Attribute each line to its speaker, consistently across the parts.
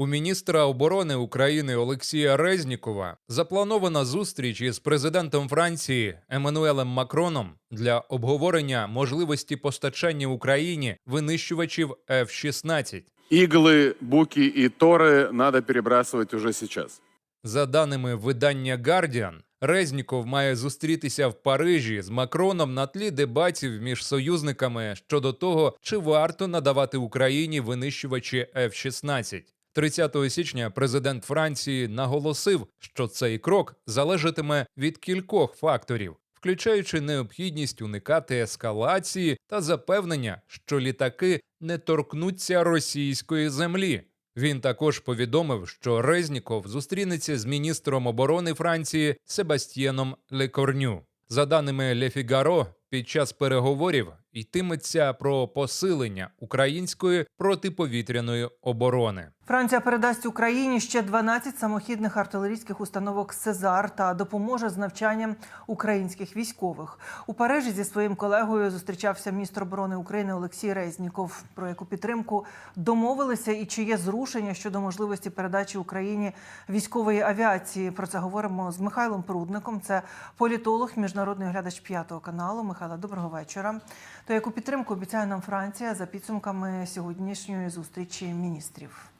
Speaker 1: У міністра оборони України Олексія Резнікова запланована зустріч із президентом Франції Еммануелем Макроном для обговорення можливості постачання Україні винищувачів F-16.
Speaker 2: Иглы, буки и торы надо перебрасывать уже сейчас.
Speaker 1: За даними видання Guardian, Резніков має зустрітися в Парижі з Макроном на тлі дебатів між союзниками щодо того, чи варто надавати Україні винищувачі F-16. 30 січня президент Франції наголосив, що цей крок залежатиме від кількох факторів, включаючи необхідність уникати ескалації та запевнення, що літаки не торкнуться російської землі. Він також повідомив, що Резніков зустрінеться з міністром оборони Франції Себастьєном Лекорню. За даними Le Figaro, під час переговорів йтиметься про посилення української протиповітряної оборони.
Speaker 3: Франція передасть Україні ще 12 самохідних артилерійських установок Сезар та допоможе з навчанням українських військових. У Парижі зі своїм колегою зустрічався міністр оборони України Олексій Резніков. Про яку підтримку домовилися і чи є зрушення щодо можливості передачі Україні військової авіації. Про це говоримо з Михайлом Прудником. Це політолог, міжнародний оглядач п'ятого каналу. Михайло, доброго вечора. То яку підтримку обіцяє нам Франція за підсумками сьогоднішньої зустрічі міністрів?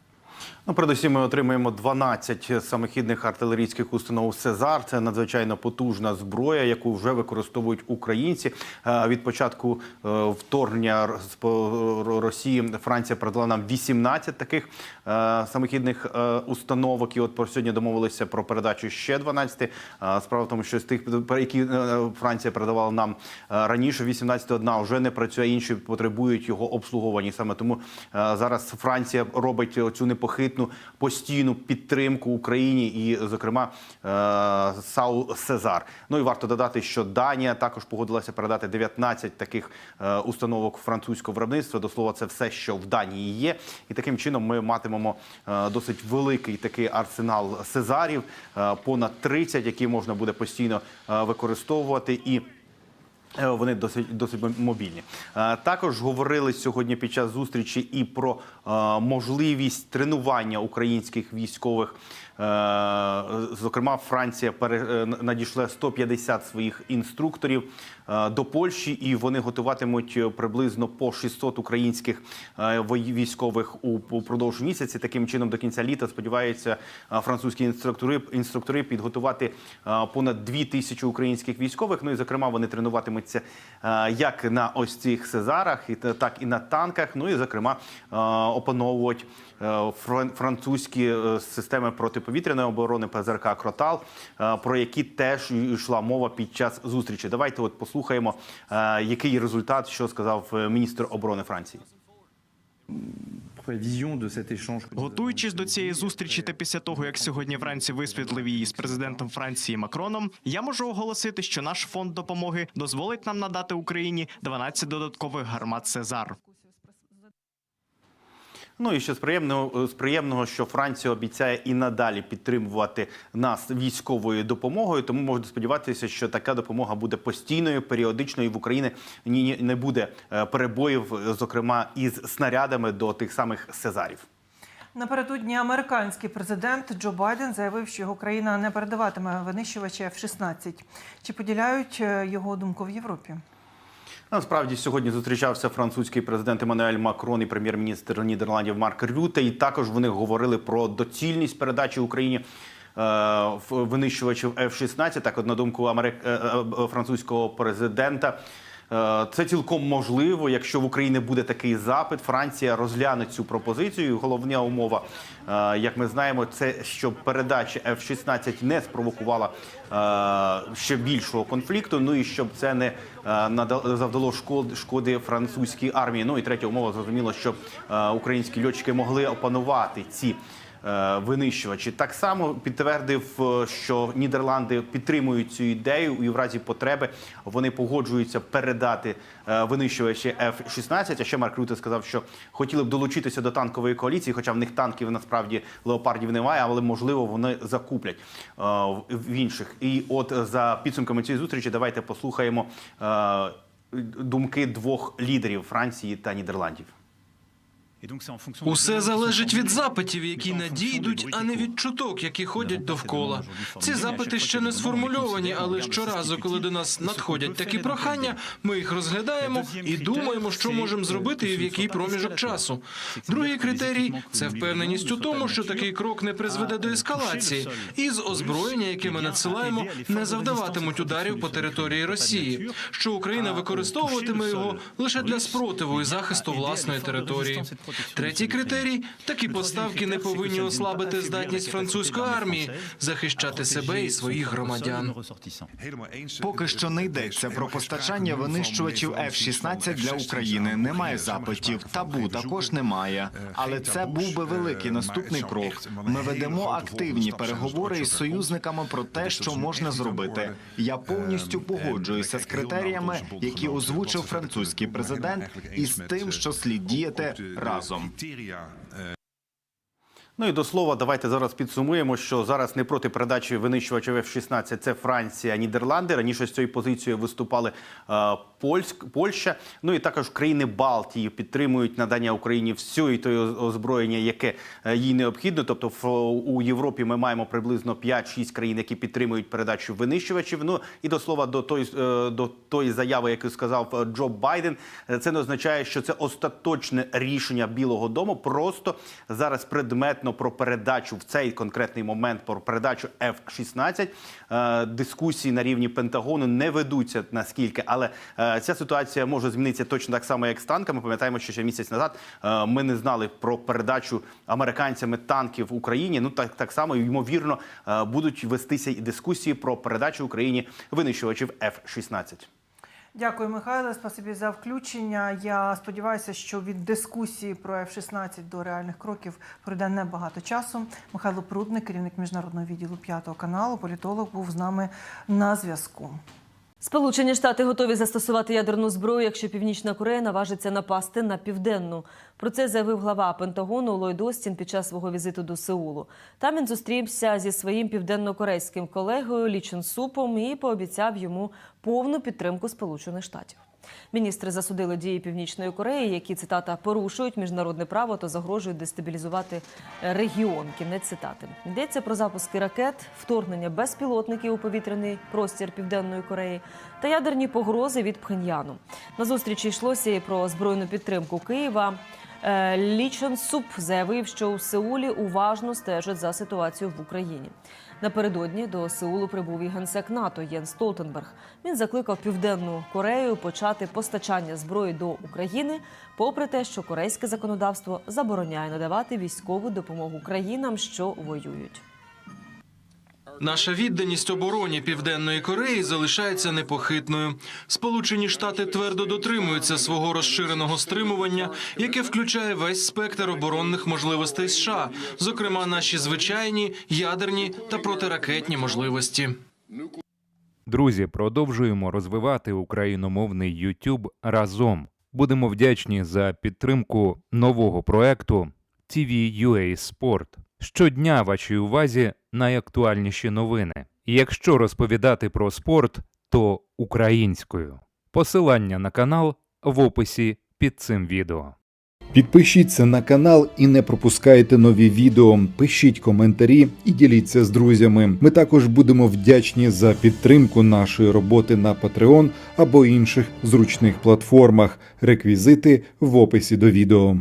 Speaker 4: Ну, передусім, ми отримуємо 12 самохідних артилерійських установ Сезар. Це надзвичайно потужна зброя, яку вже використовують українці. Е, Від початку е, вторгнення Росії Франція передала нам 18 таких е, самохідних установок. І от про сьогодні домовилися про передачу ще 12. Е, Справа в тому, що з тих, які Франція передавала нам раніше, 18 одна вже не працює, інші потребують його обслуговування. Саме тому зараз Франція робить цю непохитну постійну підтримку Україні і, зокрема, е, САУ Сезар. Ну і варто додати, що Данія також погодилася передати 19 таких е, установок французького виробництва. До слова, це все, що в Данії є. І таким чином ми матимемо е, досить великий такий арсенал Сезарів, понад 30, які можна буде постійно використовувати і. Е, Вони досить досить мобільні. Е, Також говорили сьогодні під час зустрічі і про е, можливість тренування українських військових. Е, Зокрема, Франція е, надійшла 150 своїх інструкторів е, до Польщі, і вони готуватимуть приблизно по 600 українських військових упродовж місяці. Таким чином, до кінця літа сподіваються французькі інструктори інструктори підготувати понад 2 тисячі українських військових. Ну і зокрема, вони тренуватимуться як на ось цих сезарах, так і на танках. Ну і зокрема фран- французькі е, системи протиповітряної оборони ПЗРК Кротал, е, про які теж йшла мова під час зустрічі. Давайте от послухаємо, е, який результат, що сказав е, міністр оборони Франції.
Speaker 5: Готуючись до цієї зустрічі, та після того як сьогодні вранці висвітлив її з президентом Франції Макроном, я можу оголосити, що наш фонд допомоги дозволить нам надати Україні 12 додаткових гармат Сезар.
Speaker 4: Ну і ще з приємного з приємного, що Франція обіцяє і надалі підтримувати нас військовою допомогою. Тому можна сподіватися, що така допомога буде постійною, періодичною і в Україні ні, не буде е, перебоїв, зокрема із снарядами до тих самих Сезарів.
Speaker 3: Напередодні американський президент Джо Байден заявив, що його країна не передаватиме винищувачі F-16. Чи поділяють е, його думку в Європі?
Speaker 4: Насправді сьогодні зустрічався французький президент Еммануель Макрон і прем'єр-міністр Нідерландів Марк Рюте. І також вони говорили про доцільність передачі Україні е, винищувачів F-16. Так, на думку Америк... е, е, французького президента. Це цілком можливо, якщо в Україні буде такий запит. Франція розгляне цю пропозицію. Головна умова, як ми знаємо, це щоб передача F-16 не спровокувала ще більшого конфлікту. Ну і щоб це не завдало шкод- шкоди французькій армії. Ну і третя умова зрозуміло, щоб е, українські льотчики могли опанувати ці. е, Винищувачі так само підтвердив, е, що Нідерланди підтримують цю ідею, і в разі потреби вони погоджуються передати е, винищувачі F-16. А ще Марк Рюте сказав, що хотіли б долучитися до танкової коаліції, хоча в них танків насправді леопардів немає, але можливо вони закуплять е, в інших. І от е, за підсумками цієї зустрічі, давайте послухаємо е, думки двох лідерів Франції та Нідерландів.
Speaker 6: Усе залежить від запитів, які надійдуть, а не від чуток, які ходять довкола. Ці запити ще не сформульовані, але щоразу, коли до нас надходять такі прохання, ми їх розглядаємо і думаємо, що можемо зробити і в який проміжок часу. Другий критерій це впевненість у тому, що такий крок не призведе до ескалації, і з озброєння, яке ми надсилаємо, не завдаватимуть ударів по території Росії, що Україна використовуватиме його лише для спротиву і захисту власної території. Третій критерій такі поставки не повинні ослабити здатність французької армії захищати себе і своїх громадян.
Speaker 5: Поки що не йдеться про постачання винищувачів F-16 для України. Немає запитів. Табу також немає. Але це був би великий наступний крок. Ми ведемо активні переговори із союзниками про те, що можна зробити. Я повністю погоджуюся з критеріями, які озвучив французький президент, і з тим, що слід діяти разом. universum.
Speaker 4: Ну і до слова, давайте зараз підсумуємо, що зараз не проти передачі винищувачів F-16 це Франція, Нідерланди. Раніше з цією позицією виступали е, Польськ, Польща. Ну і також країни Балтії підтримують надання Україні всього тої озброєння, яке е, їй необхідно. Тобто в, у Європі ми маємо приблизно 5-6 країн, які підтримують передачу винищувачів. Ну і до слова до тої, е, до тої заяви, яку сказав е, Джо Байден, це не означає, що це остаточне рішення Білого Дому. Просто зараз предметно про передачу в цей конкретний момент про передачу F-16 е, дискусії на рівні Пентагону не ведуться наскільки, але е, ця ситуація може змінитися точно так само, як з танками. Пам'ятаємо, що ще місяць назад е, ми не знали про передачу американцями танків в Україні. Ну так так само ймовірно будуть вестися і дискусії про передачу Україні винищувачів F-16.
Speaker 3: Дякую, Михайло. Спасибі за включення. Я сподіваюся, що від дискусії про F-16 до реальних кроків пройде небагато часу. Михайло Прудник, керівник міжнародного відділу п'ятого каналу, політолог, був з нами на зв'язку.
Speaker 7: Сполучені Штати готові застосувати ядерну зброю, якщо Північна Корея наважиться напасти на південну. Про це заявив глава Пентагону Ллойд Остін під час свого візиту до Сеулу. Там він зустрівся зі своїм південнокорейським колегою Лі Чон Супом і пообіцяв йому повну підтримку Сполучених Штатів. Міністри засудили дії Північної Кореї, які цитата порушують міжнародне право та загрожують дестабілізувати регіон. Кінець цитати йдеться про запуски ракет, вторгнення безпілотників у повітряний простір Південної Кореї та ядерні погрози від Пхеньяну. На зустрічі йшлося і про збройну підтримку Києва. Е, Лі Чон Суп заявив, що у Сеулі уважно стежать за ситуацією в Україні. Напередодні до Сеулу прибув і генсек НАТО Єн Столтенберг. Він закликав Південну Корею почати постачання зброї до України, попри те, що корейське законодавство забороняє надавати військову допомогу країнам, що воюють.
Speaker 6: Наша відданість обороні Південної Кореї залишається непохитною. Сполучені Штати твердо дотримуються свого розширеного стримування, яке включає весь спектр оборонних можливостей США, зокрема наші звичайні ядерні та протиракетні можливості.
Speaker 1: Друзі, продовжуємо розвивати україномовний YouTube разом. Будемо вдячні за підтримку нового проекту TV.ua Sport. Щодня вашій увазі найактуальніші новини. Якщо розповідати про спорт, то українською. Посилання на канал в описі під цим відео.
Speaker 8: Підпишіться на канал і не пропускайте нові відео. Пишіть коментарі і діліться з друзями. Ми також будемо вдячні за підтримку нашої роботи на Patreon або інших зручних платформах. Реквізити в описі до відео.